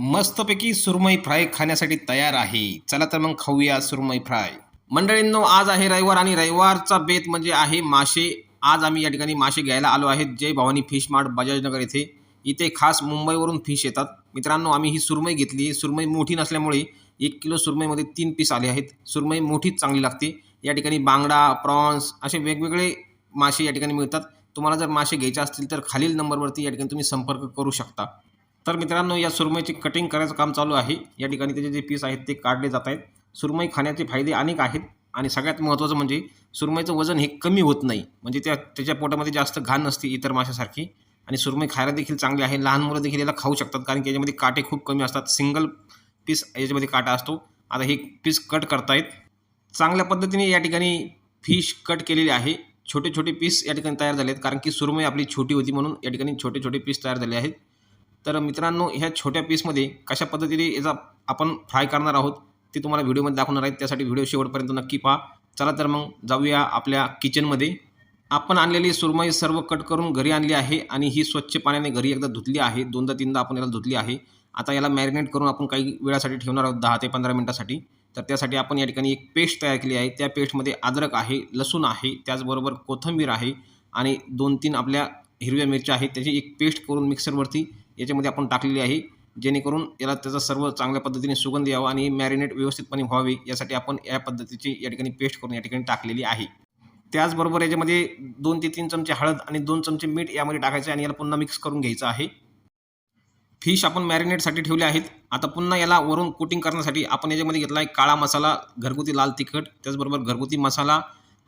मस्तपैकी सुरमई फ्राय खाण्यासाठी तयार आहे. चला तर मग खाऊया सुरमई फ्राय. मंडळींनो आज आहे रविवार आणि रविवारचा बेत म्हणजे आहे मासे. आज आम्ही या ठिकाणी मासे घ्यायला आलो आहेत. जय भवानी फिश मार्ट बजाजनगर येथे. इथे खास मुंबईवरून फिश येतात. मित्रांनो आम्ही ही सुरमई घेतली. सुरमई मोठी नसल्यामुळे एक किलो सुरमईमध्ये तीन पीस आले आहेत. सुरमई मोठीच चांगली लागते. या ठिकाणी बांगडा प्रॉन्स असे वेगवेगळे मासे या ठिकाणी मिळतात. तुम्हाला जर मासे घ्यायचे असतील तर खालील नंबरवरती या ठिकाणी तुम्ही संपर्क करू शकता. तर मित्रांनो या सुरमईची कटिंग करायचं काम चालू आहे. या ठिकाणी त्याचे जे पीस आहेत ते काढले जात आहेत. सुरमई खाण्याचे फायदे अनेक आहेत आणि सगळ्यात महत्त्वाचं म्हणजे सुरमईचं वजन हे कमी होत नाही. म्हणजे त्या त्याच्या पोटामध्ये जास्त घाण नसते इतर माशासारखी. आणि सुरमई खायला देखील चांगली आहे. लहान मुलं देखील याला खाऊ शकतात कारण की याच्यामध्ये काटे खूप कमी असतात. सिंगल पीस याच्यामध्ये काटा असतो. आता हे पीस कट करतायत. चांगल्या पद्धतीने या ठिकाणी फिश कट केलेली आहे. छोटे छोटे पीस या ठिकाणी तयार झाले आहेत कारण की सुरमई आपली छोटी होती म्हणून या ठिकाणी छोटे छोटे पीस तयार झाले आहेत. तर मित्रांनो ह्या छोट्या पीसमध्ये कशा पद्धतीने याचा आपण फ्राय करणार आहोत ते तुम्हाला व्हिडिओमध्ये दाखवणार आहेत त्यासाठी व्हिडिओ शेवटपर्यंत नक्की पहा. चला तर मग जाऊया आपल्या किचनमध्ये आपण आणलेली सुरमई सर्व कट करून घरी आणली आहे आणि ही स्वच्छ पाण्याने घरी एकदा धुतली आहे. दोनदा तीनदा आपण याला धुतली आहे. आता याला मॅरिनेट करून आपण काही वेळासाठी ठेवणार आहोत दहा ते पंधरा मिनटासाठी. तर त्यासाठी आपण या ठिकाणी एक पेस्ट तयार केली आहे. त्या पेस्टमध्ये अद्रक आहे लसूण आहे त्याचबरोबर कोथिंबीर आहे आणि दोन तीन आपल्या हिरव्या मिरच्या आहेत. त्याची एक पेस्ट करून मिक्सरवरती याच्यामध्ये आपण टाकलेली आहे. जेणेकरून याला त्याचा सर्व चांगल्या पद्धतीने सुगंध यावा आणि मॅरिनेट व्यवस्थितपणे व्हावे यासाठी आपण या पद्धतीची या ठिकाणी पेस्ट करून या ठिकाणी टाकलेली आहे. त्याचबरोबर याच्यामध्ये दोन ते तीन चमचे हळद आणि दोन चमचे मीठ यामध्ये टाकायचे आणि याला पुन्हा मिक्स करून घ्यायचं आहे. फिश आपण मॅरिनेटसाठी ठेवले आहेत. आता पुन्हा याला वरून कोटिंग करण्यासाठी आपण याच्यामध्ये घेतला आहे काळा मसाला घरगुती लाल तिखट त्याचबरोबर घरगुती मसाला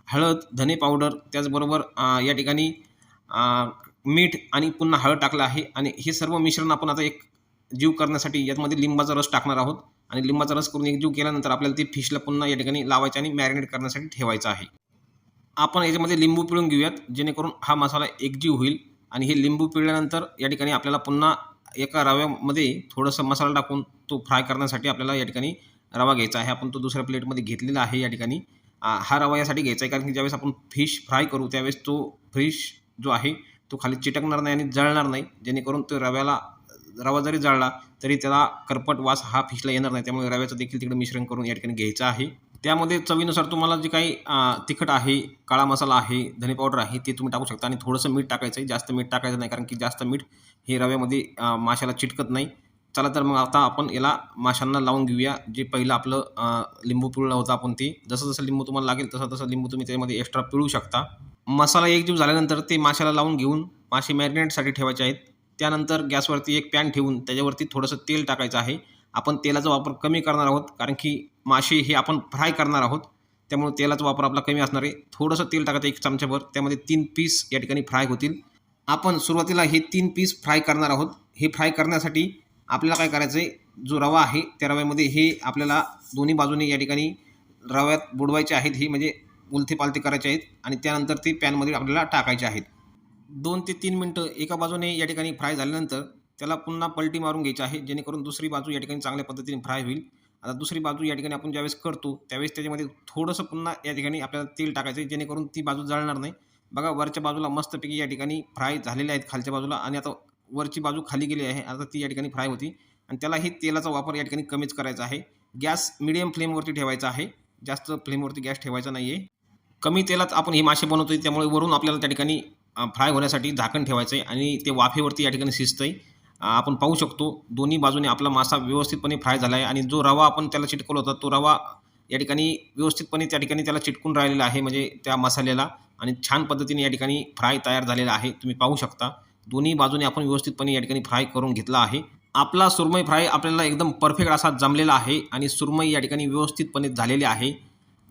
हळद धने पावडर त्याचबरोबर या ठिकाणी मीठ आणि पुन्हा हळद टाकलं आहे आणि हे सर्व मिश्रण आपण आता एक जीव करण्यासाठी यातमध्ये लिंबाचा रस टाकणार आहोत. आणि लिंबाचा रस करून एक जीव केल्यानंतर आपल्याला ते फिशला पुन्हा या ठिकाणी लावायचं आणि मॅरिनेट करण्यासाठी ठेवायचं आहे. आपण याच्यामध्ये लिंबू पिळून घेऊयात. जेणेकरून हा मसाला एकजीव होईल आणि हे लिंबू पिळल्यानंतर या ठिकाणी आपल्याला पुन्हा एका रव्यामध्ये थोडंसं मसाला टाकून तो फ्राय करण्यासाठी आपल्याला या ठिकाणी रवा घ्यायचा आहे. आपण तो दुसऱ्या प्लेटमध्ये घेतलेला आहे या ठिकाणी. हा रवा यासाठी घ्यायचा आहे. कारण की ज्यावेळेस आपण फिश फ्राय करू त्यावेळेस तो फिश जो आहे तो खाली चिटकणार नाही आणि जळणार नाही. जेणेकरून तो रव्याला रवा जरी जळला तरी त्याला करपट वास हा फिशला येणार नाही. त्यामुळे रव्याचं देखील तिकडे मिश्रण करून या ठिकाणी घ्यायचं आहे. त्यामध्ये चवीनुसार तुम्हाला जे काही तिखट आहे काळा मसाला आहे धने पावडर आहे ते तुम्ही टाकू शकता. आणि थोडंसं मीठ टाकायचं आहे जास्त मीठ टाकायचं नाही कारण की जास्त मीठ हे रव्यामध्ये माशाला चिटकत नाही. चला तर मग आता आपण याला माशांना लावून घेऊया. जे पहिलं आपलं लिंबू पिळलं होतं आपण ते. जसं जसं लिंबू तुम्हाला लागेल तसं तसं लिंबू तुम्ही त्यामध्ये एक्स्ट्रा पिळू शकता. मसाला एकजीव झाल्यानंतर ते माशाला लावून घेऊन मासे मॅरिनेटसाठी ठेवायचे आहेत. त्यानंतर गॅसवरती एक पॅन ठेवून त्याच्यावरती थोडंसं तेल टाकायचं आहे. आपण तेलाचा वापर कमी करणार आहोत कारण की मासे हे आपण फ्राय करणार आहोत. त्यामुळे तेलाचा वापर आपला कमी असणार आहे. थोडंसं तेल टाकायचं एक चमच्याभर त्यामध्ये तीन पीस या ठिकाणी फ्राय होतील. आपण सुरुवातीला हे तीन पीस फ्राय करणार आहोत. हे फ्राय करण्यासाठी आपल्याला काय करायचं आहे जो रवा आहे त्या रव्यामध्ये हे आपल्याला दोन्ही बाजूने या ठिकाणी रव्यात बुडवायचे आहेत. हे म्हणजे उलथे करायचे आहेत आणि त्यानंतर ती पॅनमध्ये आपल्याला टाकायचे आहेत. दोन ते तीन मिनटं एका बाजूने या ठिकाणी फ्राय झाल्यानंतर त्याला पुन्हा पलटी मारून घ्यायची आहे जेणेकरून दुसरी बाजू या ठिकाणी चांगल्या पद्धतीने फ्राय होईल. आता दुसरी बाजू या ठिकाणी आपण ज्यावेळेस करतो त्यावेळेस त्याच्यामध्ये थोडंसं पुन्हा या ठिकाणी आपल्याला तेल टाकायचं आहे जेणेकरून ती बाजू जळणार नाही. बघा वरच्या बाजूला मस्तपैकी या ठिकाणी फ्राय झालेले आहेत खालच्या बाजूला आणि आता वरची बाजू खाली गेली आहे आता ती या ठिकाणी फ्राय होती. आणि त्यालाही तेलाचा वापर या ठिकाणी कमीच करायचा आहे. गॅस मिडियम फ्लेमवरती ठेवायचा आहे. जास्त फ्लेमवरती गॅस ठेवायचा नाही आहे कमी तेलात आपण हे मासे बनवतोय त्यामुळे वरून आपल्याला त्या ठिकाणी फ्राय होण्यासाठी झाकण ठेवायचं आहे आणि ते वाफेवरती या ठिकाणी शिजतं आहे आपण पाहू शकतो दोन्ही बाजूने आपला मासा व्यवस्थितपणे फ्राय झाला आहे आणि जो रवा आपण त्याला चिटकवला होता तो रवा या ठिकाणी व्यवस्थितपणे त्या ठिकाणी त्याला चिटकून राहिलेला आहे म्हणजे त्या मसाल्याला आणि छान पद्धतीने या ठिकाणी फ्राय तयार झालेला आहे तुम्ही पाहू शकता. दोन्ही बाजूने आपण व्यवस्थितपणे या ठिकाणी फ्राय करून घेतला आहे. आपला सुरमई फ्राय आपल्याला एकदम परफेक्ट असा जमलेला आहे आणि सुरमई या ठिकाणी व्यवस्थितपणे झालेली आहे.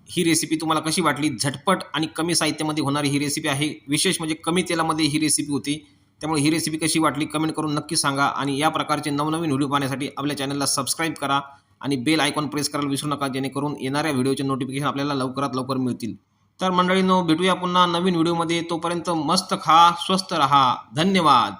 ही रेसिपी तुम्हाला कशी वाटली? झटपट आणि कमी साहित्यामध्ये होणारी ही रेसिपी आहे. विशेष म्हणजे कमी तेलामध्ये ही रेसिपी होती. त्यामुळे ही रेसिपी कशी वाटली? कमेंट करून नक्की सांगा. आणि या प्रकारचे नवनवीन व्हिडिओ पाहण्यासाठी आपल्या चॅनलला सबस्क्राईब करा आणि बेल आयकॉन प्रेस करायला विसरू नका जेणेकरून येणाऱ्या व्हिडिओचे नोटिफिकेशन आपल्याला लवकरात लवकर मिळतील. तर मंडळींनो भेटूया पुन्हा नवीन व्हिडिओमध्ये तोपर्यंत मस्त खा स्वस्त रहा. धन्यवाद.